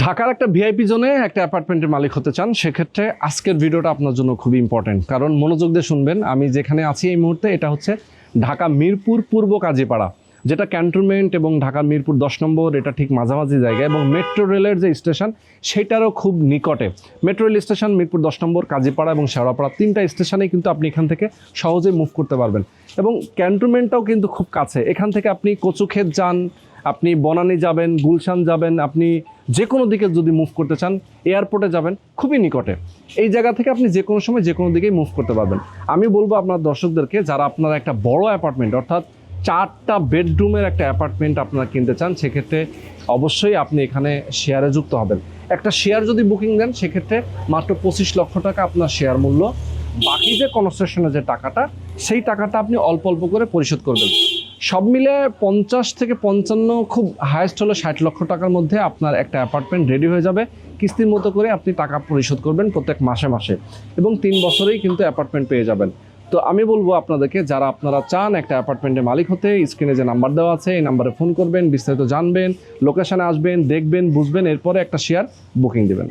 ঢাকার একটা ভিআইপি জোনে একটা অ্যাপার্টমেন্টের মালিক হতে চান, সেক্ষেত্রে আজকের ভিডিওটা আপনার জন্য খুবই ইম্পর্টেন্ট কারণ মনোযোগ দিয়ে শুনবেন, আমি যেখানে আছি এই মুহূর্তে, এটা হচ্ছে ঢাকা মিরপুর পূর্ব কাজীপাড়া, যেটা ক্যান্টনমেন্ট এবং ঢাকা মিরপুর দশ নম্বর, এটা ঠিক মাঝামাঝি জায়গায় এবং মেট্রো রেলের যে স্টেশন সেটারও খুব নিকটে। মেট্রো রেল স্টেশন মিরপুর দশ নম্বর, কাজীপাড়া এবং শেওড়াপাড়া, তিনটা স্টেশনেই কিন্তু আপনি এখান থেকে সহজে মুভ করতে পারবেন। এবং ক্যান্টনমেন্টটাও কিন্তু খুব কাছে। এখান থেকে আপনি কচুক্ষেত যান আপনি বনানী যাবেন, গুলশান যাবেন, আপনি যে কোনো দিকে যদি মুভ করতে চান এয়ারপোর্টে যাবেন, খুবই নিকটে। এই জায়গা থেকে আপনি যে কোনো সময় যে কোনো দিকেই মুভ করতে পারবেন। আমি বলব আপনার দর্শকদেরকে, যারা আপনারা একটা বড় অ্যাপার্টমেন্ট অর্থাৎ চারটা বেডরুমের একটা অ্যাপার্টমেন্ট আপনারা কিনতে চান, সেক্ষেত্রে অবশ্যই আপনি এখানে শেয়ারে যুক্ত হবেন। একটা শেয়ার যদি বুকিং দেন, সেক্ষেত্রে মাত্র পঁচিশ লক্ষ টাকা আপনার শেয়ার মূল্য। বাকি যে কনস্ট্রাকশনের যে টাকাটা, সেই টাকাটা আপনি অল্প অল্প করে পরিশোধ করবেন। সব মিলে পঞ্চাশ থেকে পঞ্চান্ন, খুব হায়েস্ট হলো ষাট লক্ষ টাকার মধ্যে আপনার একটা অ্যাপার্টমেন্ট রেডি হয়ে যাবে। কিস্তির মতো করে আপনি টাকা পরিশোধ করবেন প্রত্যেক মাসে মাসে এবং তিন বছরেই কিন্তু অ্যাপার্টমেন্ট পেয়ে যাবেন। তো আমি বলব আপনাদেরকে, যারা আপনারা চান একটা অ্যাপার্টমেন্টের মালিক হতে স্ক্রিনে যে নাম্বার দেওয়া আছে, এই নাম্বারে ফোন করবেন, বিস্তারিত জানবেন লোকেশানে আসবেন, দেখবেন, বুঝবেন, এরপরে একটা শেয়ার বুকিং দেবেন।